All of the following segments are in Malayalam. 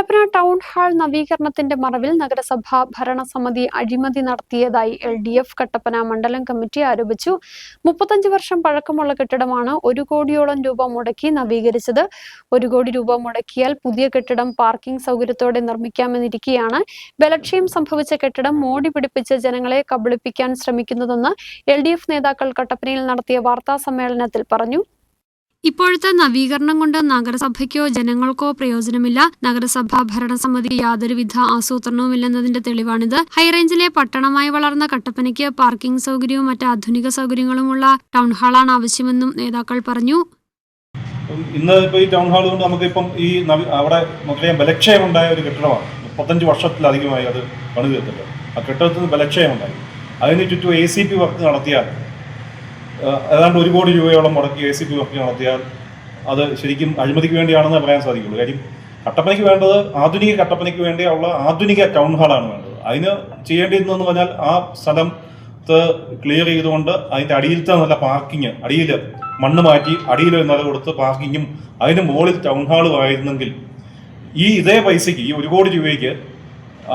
കട്ടപ്പന ടൗൺ ഹാൾ നവീകരണത്തിന്റെ മറവിൽ നഗരസഭാ ഭരണസമിതി അഴിമതി നടത്തിയതായി എൽ ഡി എഫ് കട്ടപ്പന മണ്ഡലം കമ്മിറ്റി ആരോപിച്ചു. മുപ്പത്തഞ്ച് വർഷം പഴക്കമുള്ള കെട്ടിടമാണ് ഒരു കോടിയോളം രൂപ മുടക്കി നവീകരിച്ചത്. ഒരു കോടി രൂപ മുടക്കിയാൽ പുതിയ കെട്ടിടം പാർക്കിംഗ് സൗകര്യത്തോടെ നിർമ്മിക്കാമെന്നിരിക്കെയാണ് ബലക്ഷയം സംഭവിച്ച കെട്ടിടം മോടി പിടിപ്പിച്ച് ജനങ്ങളെ കബളിപ്പിക്കാൻ ശ്രമിക്കുന്നതെന്ന് എൽ നേതാക്കൾ കട്ടപ്പനയിൽ നടത്തിയ വാർത്താ സമ്മേളനത്തിൽ പറഞ്ഞു. ഇപ്പോഴത്തെ നവീകരണം കൊണ്ട് നഗരസഭയ്ക്കോ ജനങ്ങൾക്കോ പ്രയോജനമില്ല. നഗരസഭാ ഭരണസമിതി യാതൊരുവിധ ആസൂത്രണവുമില്ലെന്നതിന്റെ തെളിവാണിത്. ഹൈറേഞ്ചിലെ പട്ടണമായി വളർന്ന കട്ടപ്പനയ്ക്ക് പാർക്കിംഗ് സൗകര്യവും മറ്റ് ആധുനിക സൗകര്യങ്ങളുമുള്ള ടൗൺ ഹാളാണ് ആവശ്യമെന്നും നേതാക്കൾ പറഞ്ഞു. ഇന്ന് ഇപ്പോൾ ഈ ടൗൺ ഹാൾ കൊണ്ട് നമുക്കിപ്പം ഈ അവിടെ മുതലേ ബലക്ഷയമുണ്ടായ ഒരു കെട്ടിടമാണ്. മുപ്പത്തഞ്ച് വർഷത്തിലധികമായി അത് പണി തീർത്തിട്ട് ആ കെട്ടിടത്തിന് ബലക്ഷയമുണ്ടായി. അതിന് ചുറ്റും എ സി പി വർക്ക് നടത്തിയാൽ ഏതാണ്ട് ഒരു കോടി രൂപയോളം മുടക്കി എ സി പി വർക്ക് നടത്തിയാൽ അത് ശരിക്കും അഴിമതിക്ക് വേണ്ടിയാണെന്ന് പറയാൻ സാധിക്കുള്ളൂ. കാര്യം കട്ടപ്പനയ്ക്ക് വേണ്ടത് ആധുനിക കട്ടപ്പനയ്ക്ക് വേണ്ടിയുള്ള ആധുനിക ടൗൺ ഹാളാണ് വേണ്ടത്. അതിന് ചെയ്യേണ്ടിയിരുന്നതെന്ന് പറഞ്ഞാൽ ആ സ്ഥലം ക്ലിയർ ചെയ്തുകൊണ്ട് അതിന്റെ അടിയിലത്തെ നല്ല പാർക്കിങ് അടിയിൽ മണ്ണ് മാറ്റി അടിയിൽ നില കൊടുത്ത് പാർക്കിങ്ങും അതിന് മുകളിൽ ടൗൺ ഹാളും ആയിരുന്നെങ്കിൽ ഈ ഇതേ പൈസയ്ക്ക് ഈ ഒരു കോടി രൂപയ്ക്ക്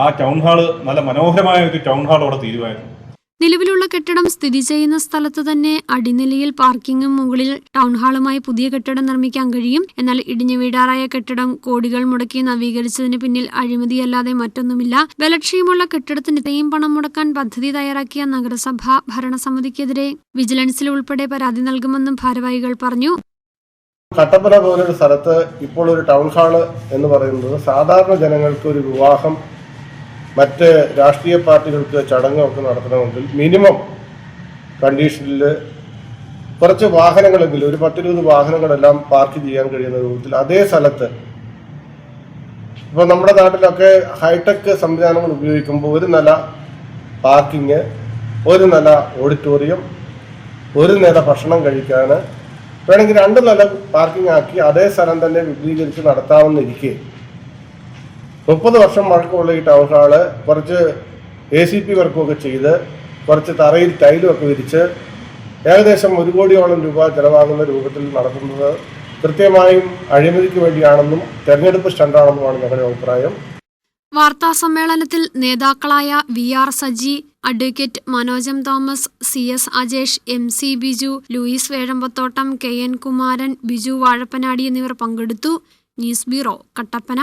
ആ ടൗൺ ഹാൾ നല്ല മനോഹരമായ ഒരു ടൗൺ ഹാൾ അവിടെ തീരുമായിരുന്നു. നിലവിലുള്ള കെട്ടിടം സ്ഥിതി ചെയ്യുന്ന സ്ഥലത്ത് തന്നെ അടിനിലയിൽ പാർക്കിംഗും മുകളിൽ ടൗൺ ഹാളുമായി പുതിയ കെട്ടിടം നിർമ്മിക്കാൻ കഴിയും. എന്നാൽ ഇടിഞ്ഞു വീടാറായ കെട്ടിടം കോടികൾ മുടക്കി നവീകരിച്ചതിന് പിന്നിൽ അഴിമതിയല്ലാതെ മറ്റൊന്നുമില്ല. ബലക്ഷയമുള്ള കെട്ടിടത്തിന് ഇത്രയും പണം മുടക്കാൻ പദ്ധതി തയ്യാറാക്കിയ നഗരസഭ ഭരണസമിതിക്കെതിരെ വിജിലൻസിൽ ഉൾപ്പെടെ പരാതി നൽകുമെന്നും ഭാരവാഹികൾ പറഞ്ഞു. കട്ടപ്പന പോലൊരു സ്ഥലത്ത് ഇപ്പോൾ ഒരു ടൗൺ ഹാൾ എന്ന് പറയുന്നത് സാധാരണ ജനങ്ങൾക്ക് ഒരു വിവാഹം മറ്റ് രാഷ്ട്രീയ പാർട്ടികൾക്ക് ചടങ്ങൊക്കെ നടത്തണമെങ്കിൽ മിനിമം കണ്ടീഷനിൽ കുറച്ച് വാഹനങ്ങളെങ്കിലും ഒരു പത്തിരുപത് വാഹനങ്ങളെല്ലാം പാർക്ക് ചെയ്യാൻ കഴിയുന്ന രൂപത്തിൽ അതേ സ്ഥലത്ത് ഇപ്പോൾ നമ്മുടെ നാട്ടിലൊക്കെ ഹൈടെക് സംവിധാനങ്ങൾ ഉപയോഗിക്കുമ്പോൾ ഒരു നില പാർക്കിങ് ഒരു നില ഓഡിറ്റോറിയം ഒരു നില ഭക്ഷണം കഴിക്കാൻ വേണമെങ്കിൽ രണ്ട് നില പാർക്കിംഗ് ആക്കി അതേ സ്ഥലം തന്നെ വിപുലീകരിച്ച് നടത്താമെന്നിരിക്കെ മുപ്പത് വർഷം വഴക്കമുള്ള ഈ ടൗൺ കുറച്ച് എ സി പി വർക്കുമൊക്കെ ചെയ്ത് കുറച്ച് തറയിൽ ടൈലും ഒക്കെ വിരിച്ച് ഏകദേശം ഒരു കോടിയോളം രൂപ ചെലവാകുന്ന രൂപത്തിൽ നടത്തുന്നത് കൃത്യമായും അഴിമതിക്ക് വേണ്ടിയാണെന്നും തെരഞ്ഞെടുപ്പ് സ്റ്റണ്ടാണെന്നുമാണ് ഞങ്ങളുടെ അഭിപ്രായം. വാർത്താ സമ്മേളനത്തിൽ നേതാക്കളായ V R Saji advocate Manojam Thomas C S Ajesh M C Biju Louis Vazhambathottam K N Kumaran Biju Vazhappanadi എന്നിവർ പങ്കെടുത്തു. News bureau Kattappana.